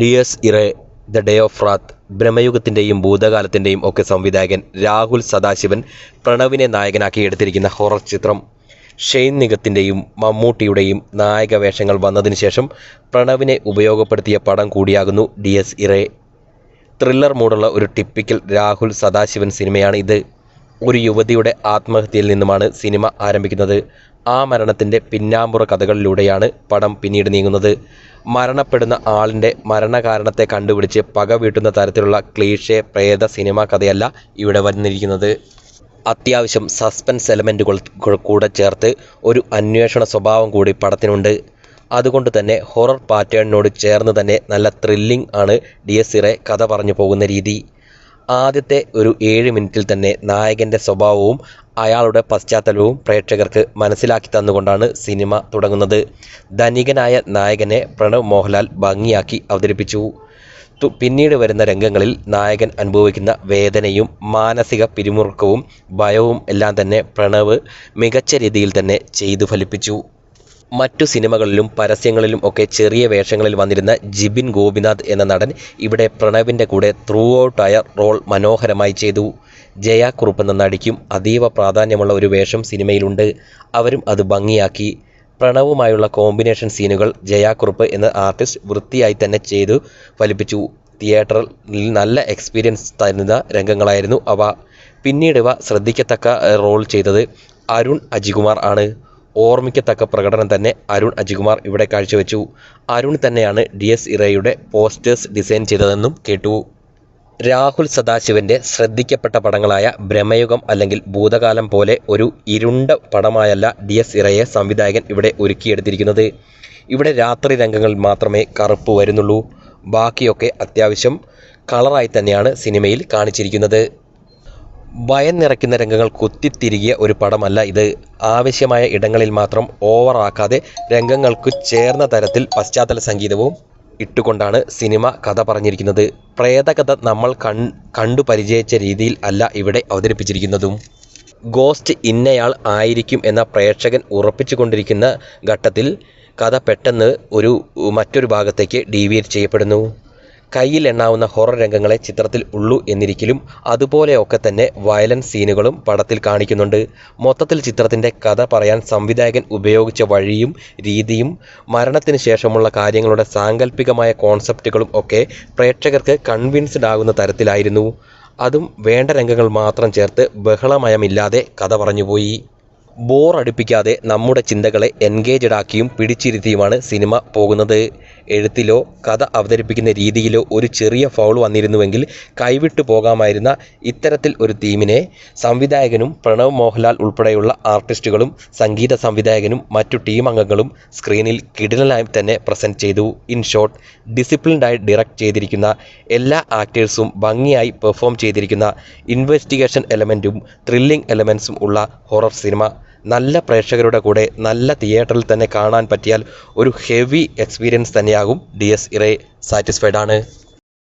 Dies Irae the day of wrath ബ്രഹ്മയുഗത്തിന്റെയും ഭൂതകാലത്തിന്റെയും ഒക്കെ സംവിധായകൻ രാഹുൽ സദാശിവൻ പ്രണവിനെ നായകനാക്കി എടുത്തിരിക്കുന്ന ഹൊറർ ചിത്രം. ഷെയ്ൻ നിഗത്തിന്റെയും മമ്മൂട്ടിയുടെയും നായക വേഷങ്ങൾ വന്നതിന് ശേഷം പ്രണവിനെ ഉപയോഗപ്പെടുത്തിയ പടം കൂടിയാകുന്നു ഡി എസ് ഇറെ ത്രില്ലർ മൂടുള്ള ഒരു ടിപ്പിക്കൽ രാഹുൽ സദാശിവൻ സിനിമയാണ് ഇത്. ഒരു യുവതിയുടെ ആത്മഹത്യയിൽ നിന്നുമാണ് സിനിമ ആരംഭിക്കുന്നത്. ആ മരണത്തിന്റെ പിന്നാമ്പുറ കഥകളിലൂടെയാണ് പടം പിന്നീട് നീങ്ങുന്നത്. മരണപ്പെടുന്ന ആളിന്റെ മരണകാരണത്തെ കണ്ടുപിടിച്ച് പക വീട്ടുന്ന തരത്തിലുള്ള ക്ലീഷേ പ്രേത സിനിമ കഥയല്ല ഇവിടെ വന്നിരിക്കുന്നത്. അത്യാവശ്യം സസ്പെൻസ് എലമെന്റുകൾ കൂടെ ചേർത്ത് ഒരു അന്വേഷണ സ്വഭാവം കൂടി പടത്തിനുണ്ട്. അതുകൊണ്ട് തന്നെ ഹൊറർ പാറ്റേണിനോട് ചേർന്ന് തന്നെ നല്ല ത്രില്ലിംഗ് ആണ് ഡി എസ് ഇറെ കഥ പറഞ്ഞു പോകുന്ന രീതി. ആദ്യത്തെ ഒരു ഏഴ് മിനിറ്റിൽ തന്നെ നായകന്റെ സ്വഭാവവും അയാളുടെ പശ്ചാത്തലവും പ്രേക്ഷകർക്ക് മനസ്സിലാക്കി തന്നുകൊണ്ടാണ് സിനിമ തുടങ്ങുന്നത്. ധനികനായ നായകനെ പ്രണവ് മോഹൻലാൽ ഭംഗിയാക്കി അവതരിപ്പിച്ചു. പിന്നീട് വരുന്ന രംഗങ്ങളിൽ നായകൻ അനുഭവിക്കുന്ന വേദനയും മാനസിക പിരിമുറുക്കവും ഭയവും എല്ലാം തന്നെ പ്രണവ് മികച്ച രീതിയിൽ തന്നെ ചെയ്തു ഫലിപ്പിച്ചു മറ്റു സിനിമകളിലും പരസ്യങ്ങളിലും ഒക്കെ ചെറിയ വേഷങ്ങളിൽ വന്നിരുന്ന ജിബിൻ ഗോപിനാഥ് എന്ന നടൻ ഇവിടെ പ്രണവിന്റെ കൂടെ ത്രൂ ഔട്ടായ റോൾ മനോഹരമായി ചെയ്തു. ജയ കുറുപ്പ് എന്ന നടിക്കും അതീവ പ്രാധാന്യമുള്ള ഒരു വേഷം സിനിമയിലുണ്ട്. അവരും അത് ഭംഗിയാക്കി. പ്രണവുമായുള്ള കോമ്പിനേഷൻ സീനുകൾ ജയാക്കുറുപ്പ് എന്ന ആർട്ടിസ്റ്റ് വൃത്തിയായി തന്നെ ചെയ്തു ഫലിപ്പിച്ചു. തിയേറ്ററിൽ നല്ല എക്സ്പീരിയൻസ് തരുന്ന രംഗങ്ങളായിരുന്നു അവ. പിന്നീട് ഇവ ശ്രദ്ധിക്കത്തക്ക റോൾ ചെയ്തത് അരുൺ അജികുമാർ ആണ്. ഓർമ്മിക്കത്തക്ക പ്രകടനം തന്നെ അരുൺ അജികുമാർ ഇവിടെ കാഴ്ചവെച്ചു. അരുൺ തന്നെയാണ് ഡി എസ് ഇറയുടെ പോസ്റ്റേഴ്സ് ഡിസൈൻ ചെയ്തതെന്നും കേട്ടു. രാഹുൽ സദാശിവന്റെ ശ്രദ്ധിക്കപ്പെട്ട പടങ്ങളായ ബ്രഹ്മയുഗം അല്ലെങ്കിൽ ഭൂതകാലം പോലെ ഒരു ഇരുണ്ട പടമായല്ല ഡി എസ് ഇറയെ സംവിധായകൻ ഇവിടെ ഒരുക്കിയെടുത്തിരിക്കുന്നത്. ഇവിടെ രാത്രി രംഗങ്ങൾ മാത്രമേ കറുപ്പ് വരുന്നുള്ളൂ. ബാക്കിയൊക്കെ അത്യാവശ്യം കളറായി തന്നെയാണ് സിനിമയിൽ കാണിച്ചിരിക്കുന്നത്. ഭയം നിറയ്ക്കുന്ന രംഗങ്ങൾ കുത്തിത്തിരികിയ ഒരു പടമല്ല ഇത്. ആവശ്യമായ ഇടങ്ങളിൽ മാത്രം ഓവറാക്കാതെ രംഗങ്ങൾക്ക് ചേർന്ന തരത്തിൽ പശ്ചാത്തല സംഗീതവും ഇട്ടുകൊണ്ടാണ് സിനിമ കഥ പറഞ്ഞിരിക്കുന്നത്. പ്രേതകഥ നമ്മൾ കൺ കണ്ടു പരിചയിച്ച രീതിയിൽ അല്ല ഇവിടെ അവതരിപ്പിച്ചിരിക്കുന്നതും. ഗോസ്റ്റ് ഇന്നയാൾ ആയിരിക്കും എന്ന പ്രേക്ഷകൻ ഉറപ്പിച്ചുകൊണ്ടിരിക്കുന്ന ഘട്ടത്തിൽ കഥ പെട്ടെന്ന് ഒരു മറ്റൊരു ഭാഗത്തേക്ക് ഡീവിയേറ്റ് ചെയ്യപ്പെടുന്നു. കയ്യിൽ എണ്ണാവുന്ന ഹൊറർ രംഗങ്ങളെ ചിത്രത്തിൽ ഉള്ളൂ എന്നിരിക്കലും അതുപോലെയൊക്കെ തന്നെ വയലൻസ് സീനുകളും പടത്തിൽ കാണിക്കുന്നുണ്ട്. മൊത്തത്തിൽ ചിത്രത്തിന്റെ കഥ പറയാൻ സംവിധായകൻ ഉപയോഗിച്ച വഴിയും രീതിയും മരണത്തിന് ശേഷമുള്ള കാര്യങ്ങളുടെ സാങ്കല്പികമായ കോൺസെപ്റ്റുകളും ഒക്കെ പ്രേക്ഷകർക്ക് കൺവിൻസ്ഡ് ആകുന്ന തരത്തിലായിരുന്നു. അതും വേണ്ട രംഗങ്ങൾ മാത്രം ചേർത്ത് ബഹളമയമില്ലാതെ കഥ പറഞ്ഞുപോയി. ബോർ അടുപ്പിക്കാതെ നമ്മുടെ ചിന്തകളെ എൻഗേജഡ് ആക്കിയും പിടിച്ചിരുത്തിയുമാണ് സിനിമ പോകുന്നത്. എഴുത്തിലോ കഥ അവതരിപ്പിക്കുന്ന രീതിയിലോ ഒരു ചെറിയ ഫൗൾ വന്നിരുന്നുവെങ്കിൽ കൈവിട്ടു പോകാമായിരുന്ന ഇത്തരത്തിൽ ഒരു തീമിനെ സംവിധായകനും പ്രണവ് മോഹൻലാൽ ഉൾപ്പെടെയുള്ള ആർട്ടിസ്റ്റുകളും സംഗീത സംവിധായകനും മറ്റു ടീം അംഗങ്ങളും സ്ക്രീനിൽ കിടിലനായി തന്നെ പ്രസന്റ് ചെയ്തു. ഇൻ ഷോർട്ട് ഡിസിപ്ലിൻഡായി ഡയറക്റ്റ് ചെയ്തിരിക്കുന്ന എല്ലാ ആക്ടേഴ്സും ഭംഗിയായി പെർഫോം ചെയ്തിരിക്കുന്ന ഇൻവെസ്റ്റിഗേഷൻ എലമെന്റും ത്രില്ലിംഗ് എലമെൻസും ഉള്ള ഹൊറർ സിനിമ നല്ല പ്രേക്ഷകരുടെ കൂടെ നല്ല തിയേറ്ററിൽ തന്നെ കാണാൻ പറ്റിയാൽ ഒരു ഹെവി എക്സ്പീരിയൻസ് തന്നെയാകും. ഡി എസ് ഇറെ സാറ്റിസ്ഫൈഡ് ആണ്.